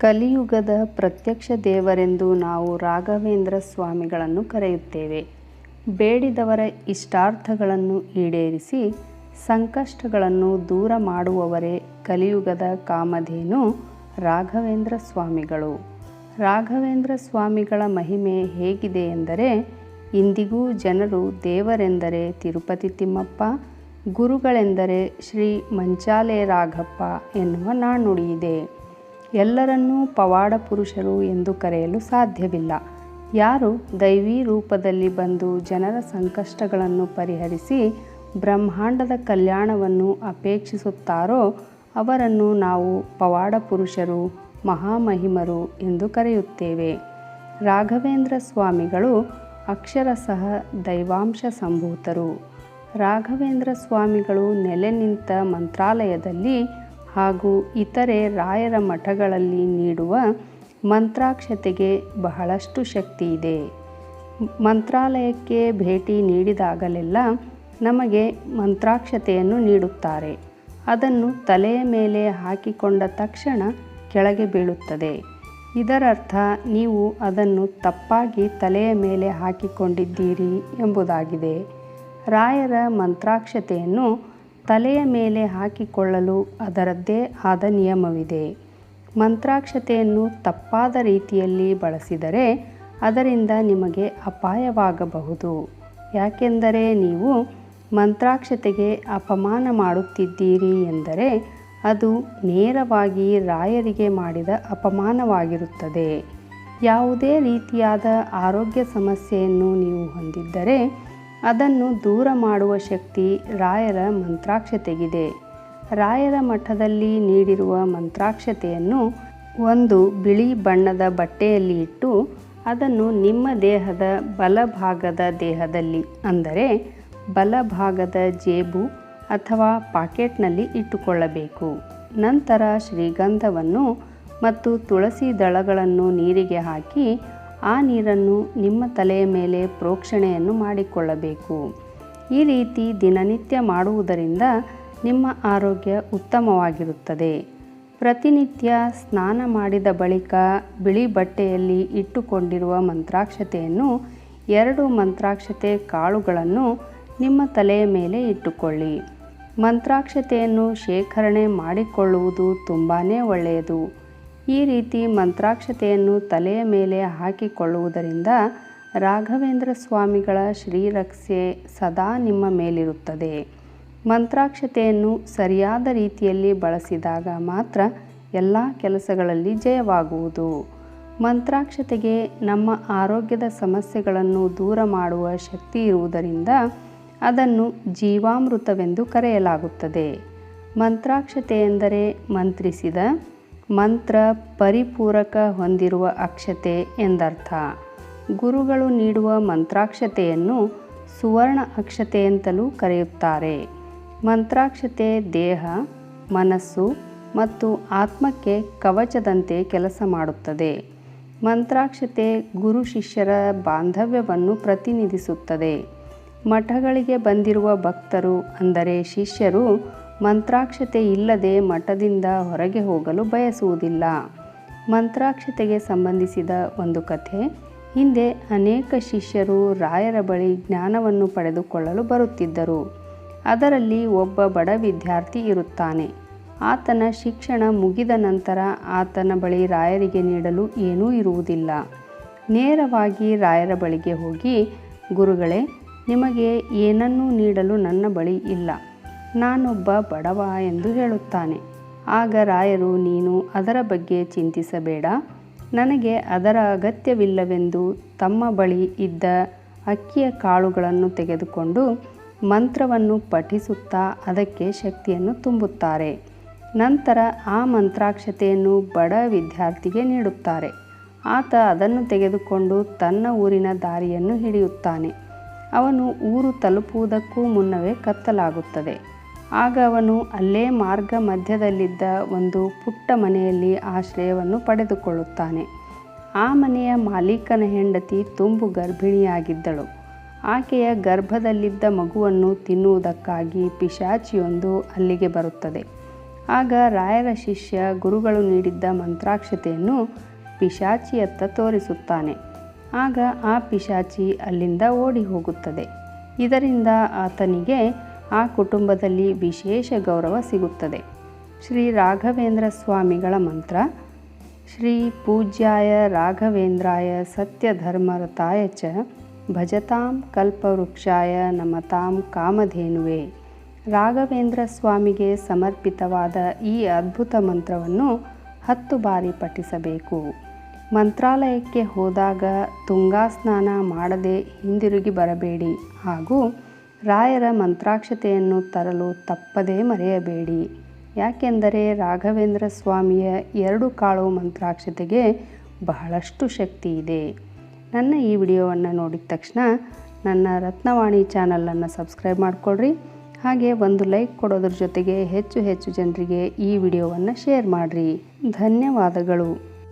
ಕಲಿಯುಗದ ಪ್ರತ್ಯಕ್ಷ ದೇವರೆಂದು ನಾವು ರಾಘವೇಂದ್ರ ಸ್ವಾಮಿಗಳನ್ನು ಕರೆಯುತ್ತೇವೆ. ಬೇಡಿದವರ ಇಷ್ಟಾರ್ಥಗಳನ್ನು ಈಡೇರಿಸಿ ಸಂಕಷ್ಟಗಳನ್ನು ದೂರ ಮಾಡುವವರೇ ಕಲಿಯುಗದ ಕಾಮಧೇನು ರಾಘವೇಂದ್ರ ಸ್ವಾಮಿಗಳು. ರಾಘವೇಂದ್ರ ಸ್ವಾಮಿಗಳ ಮಹಿಮೆ ಹೇಗಿದೆ ಎಂದರೆ, ಇಂದಿಗೂ ಜನರು ದೇವರೆಂದರೆ ತಿರುಪತಿ ತಿಮ್ಮಪ್ಪ, ಗುರುಗಳೆಂದರೆ ಶ್ರೀ ಮಂಚಾಲೆ ರಾಘಪ್ಪ ಎನ್ನುವ ನಾಣ್ಣುಡಿಯಿದೆ ಎಲ್ಲರನ್ನೂ ಪವಾಡ ಪುರುಷರು ಎಂದು ಕರೆಯಲು ಸಾಧ್ಯವಿಲ್ಲ. ಯಾರು ದೈವೀ ರೂಪದಲ್ಲಿ ಬಂದು ಜನರ ಸಂಕಷ್ಟಗಳನ್ನು ಪರಿಹರಿಸಿ ಬ್ರಹ್ಮಾಂಡದ ಕಲ್ಯಾಣವನ್ನು ಅಪೇಕ್ಷಿಸುತ್ತಾರೋ, ಅವರನ್ನು ನಾವು ಪವಾಡ ಪುರುಷರು ಮಹಾಮಹಿಮರು ಎಂದು ಕರೆಯುತ್ತೇವೆ. ರಾಘವೇಂದ್ರ ಸ್ವಾಮಿಗಳು ಅಕ್ಷರಶಃ ದೈವಾಂಶ ಸಂಭೂತರು. ರಾಘವೇಂದ್ರ ಸ್ವಾಮಿಗಳು ನೆಲೆ ನಿಂತ ಮಂತ್ರಾಲಯದಲ್ಲಿ ಹಾಗೂ ಇತರೆ ರಾಯರ ಮಠಗಳಲ್ಲಿ ನೀಡುವ ಮಂತ್ರಾಕ್ಷತೆಗೆ ಬಹಳಷ್ಟು ಶಕ್ತಿ ಇದೆ. ಮಂತ್ರಾಲಯಕ್ಕೆ ಭೇಟಿ ನೀಡಿದಾಗಲೆಲ್ಲ ನಮಗೆ ಮಂತ್ರಾಕ್ಷತೆಯನ್ನು ನೀಡುತ್ತಾರೆ. ಅದನ್ನು ತಲೆಯ ಮೇಲೆ ಹಾಕಿಕೊಂಡ ತಕ್ಷಣ ಕೆಳಗೆ ಬೀಳುತ್ತದೆ. ಇದರರ್ಥ ನೀವು ಅದನ್ನು ತಪ್ಪಾಗಿ ತಲೆಯ ಮೇಲೆ ಹಾಕಿಕೊಂಡಿದ್ದೀರಿ ಎಂಬುದಾಗಿದೆ. ರಾಯರ ಮಂತ್ರಾಕ್ಷತೆಯನ್ನು ತಲೆಯ ಮೇಲೆ ಹಾಕಿಕೊಳ್ಳಲು ಅದರದ್ದೇ ಆದ ನಿಯಮವಿದೆ. ಮಂತ್ರಾಕ್ಷತೆಯನ್ನು ತಪ್ಪಾದ ರೀತಿಯಲ್ಲಿ ಬಳಸಿದರೆ ಅದರಿಂದ ನಿಮಗೆ ಅಪಾಯವಾಗಬಹುದು. ಯಾಕೆಂದರೆ ನೀವು ಮಂತ್ರಾಕ್ಷತೆಗೆ ಅಪಮಾನ ಮಾಡುತ್ತಿದ್ದೀರಿ ಎಂದರೆ ಅದು ನೇರವಾಗಿ ರಾಯರಿಗೆ ಮಾಡಿದ ಅಪಮಾನವಾಗಿರುತ್ತದೆ. ಯಾವುದೇ ರೀತಿಯಾದ ಆರೋಗ್ಯ ಸಮಸ್ಯೆಯನ್ನು ನೀವು ಹೊಂದಿದ್ದರೆ ಅದನ್ನು ದೂರ ಮಾಡುವ ಶಕ್ತಿ ರಾಯರ ಮಂತ್ರಾಕ್ಷತೆಗಿದೆ ರಾಯರ ಮಠದಲ್ಲಿ ನೀಡಿರುವ ಮಂತ್ರಾಕ್ಷತೆಯನ್ನು ಒಂದು ಬಿಳಿ ಬಣ್ಣದ ಬಟ್ಟೆಯಲ್ಲಿ ಇಟ್ಟು ಅದನ್ನು ನಿಮ್ಮ ದೇಹದ ಬಲಭಾಗದ ದೇಹದಲ್ಲಿ, ಅಂದರೆ ಬಲಭಾಗದ ಜೇಬು ಅಥವಾ ಪಾಕೆಟ್ನಲ್ಲಿ ಇಟ್ಟುಕೊಳ್ಳಬೇಕು. ನಂತರ ಶ್ರೀಗಂಧವನ್ನು ಮತ್ತು ತುಳಸಿ ದಳಗಳನ್ನು ನೀರಿಗೆ ಹಾಕಿ ಆ ನೀರನ್ನು ನಿಮ್ಮ ತಲೆಯ ಮೇಲೆ ಪ್ರೋಕ್ಷಣೆಯನ್ನು ಮಾಡಿಕೊಳ್ಳಬೇಕು. ಈ ರೀತಿ ದಿನನಿತ್ಯ ಮಾಡುವುದರಿಂದ ನಿಮ್ಮ ಆರೋಗ್ಯ ಉತ್ತಮವಾಗಿರುತ್ತದೆ. ಪ್ರತಿನಿತ್ಯ ಸ್ನಾನ ಮಾಡಿದ ಬಳಿಕ ಬಿಳಿ ಬಟ್ಟೆಯಲ್ಲಿ ಇಟ್ಟುಕೊಂಡಿರುವ ಮಂತ್ರಾಕ್ಷತೆಯನ್ನು ಎರಡು ಮಂತ್ರಾಕ್ಷತೆ ಕಾಳುಗಳನ್ನು ನಿಮ್ಮ ತಲೆಯ ಮೇಲೆ ಇಟ್ಟುಕೊಳ್ಳಿ. ಮಂತ್ರಾಕ್ಷತೆಯನ್ನು ಶೇಖರಣೆ ಮಾಡಿಕೊಳ್ಳುವುದು ತುಂಬಾ ಒಳ್ಳೆಯದು. ಈ ರೀತಿ ಮಂತ್ರಾಕ್ಷತೆಯನ್ನು ತಲೆಯ ಮೇಲೆ ಹಾಕಿಕೊಳ್ಳುವುದರಿಂದ ರಾಘವೇಂದ್ರ ಸ್ವಾಮಿಗಳ ಶ್ರೀರಕ್ಷೆ ಸದಾ ನಿಮ್ಮ ಮೇಲಿರುತ್ತದೆ. ಮಂತ್ರಾಕ್ಷತೆಯನ್ನು ಸರಿಯಾದ ರೀತಿಯಲ್ಲಿ ಬಳಸಿದಾಗ ಮಾತ್ರ ಎಲ್ಲ ಕೆಲಸಗಳಲ್ಲಿ ಜಯವಾಗುವುದು. ಮಂತ್ರಾಕ್ಷತೆಗೆ ನಮ್ಮ ಆರೋಗ್ಯದ ಸಮಸ್ಯೆಗಳನ್ನು ದೂರ ಮಾಡುವ ಶಕ್ತಿ ಇರುವುದರಿಂದ ಅದನ್ನು ಜೀವಾಮೃತವೆಂದು ಕರೆಯಲಾಗುತ್ತದೆ. ಮಂತ್ರಾಕ್ಷತೆ ಎಂದರೆ ಮಂತ್ರಿಸಿದ ಮಂತ್ರ ಪರಿಪೂರಕ ಹೊಂದಿರುವ ಅಕ್ಷತೆ ಎಂದರ್ಥ. ಗುರುಗಳು ನೀಡುವ ಮಂತ್ರಾಕ್ಷತೆಯನ್ನು ಸುವರ್ಣ ಅಕ್ಷತೆ ಅಂತಲೂ ಕರೆಯುತ್ತಾರೆ. ಮಂತ್ರಾಕ್ಷತೆ ದೇಹ, ಮನಸ್ಸು ಮತ್ತು ಆತ್ಮಕ್ಕೆ ಕವಚದಂತೆ ಕೆಲಸ ಮಾಡುತ್ತದೆ. ಮಂತ್ರಾಕ್ಷತೆ ಗುರು ಶಿಷ್ಯರ ಬಾಂಧವ್ಯವನ್ನು ಪ್ರತಿನಿಧಿಸುತ್ತದೆ. ಮಠಗಳಿಗೆ ಬಂದಿರುವ ಭಕ್ತರು ಅಂದರೆ ಶಿಷ್ಯರು ಮಂತ್ರಾಕ್ಷತೆ ಇಲ್ಲದೆ ಮಠದಿಂದ ಹೊರಗೆ ಹೋಗಲು ಬಯಸುವುದಿಲ್ಲ. ಮಂತ್ರಾಕ್ಷತೆಗೆ ಸಂಬಂಧಿಸಿದ ಒಂದು ಕಥೆ. ಹಿಂದೆ ಅನೇಕ ಶಿಷ್ಯರು ರಾಯರ ಬಳಿ ಜ್ಞಾನವನ್ನು ಪಡೆದುಕೊಳ್ಳಲು ಬರುತ್ತಿದ್ದರು. ಅದರಲ್ಲಿ ಒಬ್ಬ ಬಡ ವಿದ್ಯಾರ್ಥಿ ಇರುತ್ತಾನೆ. ಆತನ ಶಿಕ್ಷಣ ಮುಗಿದ ನಂತರ ಆತನ ಬಳಿ ರಾಯರಿಗೆ ನೀಡಲು ಏನೂ ಇರುವುದಿಲ್ಲ. ನೇರವಾಗಿ ರಾಯರ ಬಳಿಗೆ ಹೋಗಿ, ಗುರುಗಳೇ, ನಿಮಗೆ ಏನನ್ನೂ ನೀಡಲು ನನ್ನ ಬಳಿ ಇಲ್ಲ. ನಾನೊಬ್ಬ ಬಡವ ಎಂದು ಹೇಳುತ್ತಾನೆ. ಆಗ ರಾಯರು, ನೀನು ಅದರ ಬಗ್ಗೆ ಚಿಂತಿಸಬೇಡ. ನನಗೆ ಅದರ ಅಗತ್ಯವಿಲ್ಲವೆಂದು ತಮ್ಮ ಬಳಿ ಇದ್ದ ಅಕ್ಕಿಯ ಕಾಳುಗಳನ್ನು ತೆಗೆದುಕೊಂಡು ಮಂತ್ರವನ್ನು ಪಠಿಸುತ್ತಾ ಅದಕ್ಕೆ ಶಕ್ತಿಯನ್ನು ತುಂಬುತ್ತಾರೆ. ನಂತರ ಆ ಮಂತ್ರಾಕ್ಷತೆಯನ್ನು ಬಡ ವಿದ್ಯಾರ್ಥಿಗೆ ನೀಡುತ್ತಾರೆ. ಆತ ಅದನ್ನು ತೆಗೆದುಕೊಂಡು ತನ್ನ ಊರಿನ ದಾರಿಯನ್ನು ಹಿಡಿಯುತ್ತಾನೆ. ಅವನು ಊರು ತಲುಪುವುದಕ್ಕೂ ಮುನ್ನವೇ ಕತ್ತಲಾಗುತ್ತದೆ. ಆಗ ಅವನು ಅಲ್ಲೇ ಮಾರ್ಗ ಮಧ್ಯದಲ್ಲಿದ್ದ ಒಂದು ಪುಟ್ಟ ಮನೆಯಲ್ಲಿ ಆಶ್ರಯವನ್ನು ಪಡೆದುಕೊಳ್ಳುತ್ತಾನೆ. ಆ ಮನೆಯ ಮಾಲೀಕನ ಹೆಂಡತಿ ತುಂಬು ಗರ್ಭಿಣಿಯಾಗಿದ್ದಳು. ಆಕೆಯ ಗರ್ಭದಲ್ಲಿದ್ದ ಮಗುವನ್ನು ತಿನ್ನುವುದಕ್ಕಾಗಿ ಪಿಶಾಚಿಯೊಂದು ಅಲ್ಲಿಗೆ ಬರುತ್ತದೆ. ಆಗ ರಾಯರ ಶಿಷ್ಯ ಗುರುಗಳು ನೀಡಿದ್ದ ಮಂತ್ರಾಕ್ಷತೆಯನ್ನು ಪಿಶಾಚಿಯತ್ತ ತೋರಿಸುತ್ತಾನೆ. ಆಗ ಆ ಪಿಶಾಚಿ ಅಲ್ಲಿಂದ ಓಡಿ ಹೋಗುತ್ತದೆ. ಇದರಿಂದ ಆತನಿಗೆ ಆ ಕುಟುಂಬದಲ್ಲಿ ವಿಶೇಷ ಗೌರವ ಸಿಗುತ್ತದೆ. ಶ್ರೀ ರಾಘವೇಂದ್ರ ಸ್ವಾಮಿಗಳ ಮಂತ್ರ, ಶ್ರೀ ಪೂಜ್ಯಾಯ ರಾಘವೇಂದ್ರಾಯ ಸತ್ಯಧರ್ಮರತಾಯ ಚ ಭಜತಾಂ ಕಲ್ಪವೃಕ್ಷಾಯ ನಮತಾಂ ಕಾಮಧೇನುವೆ. ರಾಘವೇಂದ್ರ ಸ್ವಾಮಿಗೆ ಸಮರ್ಪಿತವಾದ ಈ ಅದ್ಭುತ ಮಂತ್ರವನ್ನು ಹತ್ತು ಬಾರಿ ಪಠಿಸಬೇಕು. ಮಂತ್ರಾಲಯಕ್ಕೆ ಹೋದಾಗ ತುಂಗಾ ಸ್ನಾನ ಮಾಡದೆ ಹಿಂದಿರುಗಿ ಬರಬೇಡಿ ಹಾಗೂ ರಾಯರ ಮಂತ್ರಾಕ್ಷತೆಯನ್ನು ತರಲು ತಪ್ಪದೇ ಮರೆಯಬೇಡಿ. ಯಾಕೆಂದರೆ ರಾಘವೇಂದ್ರ ಸ್ವಾಮಿಯ ಎರಡು ಕಾಳು ಮಂತ್ರಾಕ್ಷತೆಗೆ ಬಹಳಷ್ಟು ಶಕ್ತಿ ಇದೆ. ನನ್ನ ಈ ವಿಡಿಯೋವನ್ನು ನೋಡಿದ ತಕ್ಷಣ ನನ್ನ ರತ್ನವಾಣಿ ಚಾನಲನ್ನು ಸಬ್ಸ್ಕ್ರೈಬ್ ಮಾಡಿಕೊಡ್ರಿ ಹಾಗೆ ಒಂದು ಲೈಕ್ ಕೊಡೋದ್ರ ಜೊತೆಗೆ ಹೆಚ್ಚು ಹೆಚ್ಚು ಜನರಿಗೆ ಈ ವಿಡಿಯೋವನ್ನು ಶೇರ್ ಮಾಡಿರಿ. ಧನ್ಯವಾದಗಳು.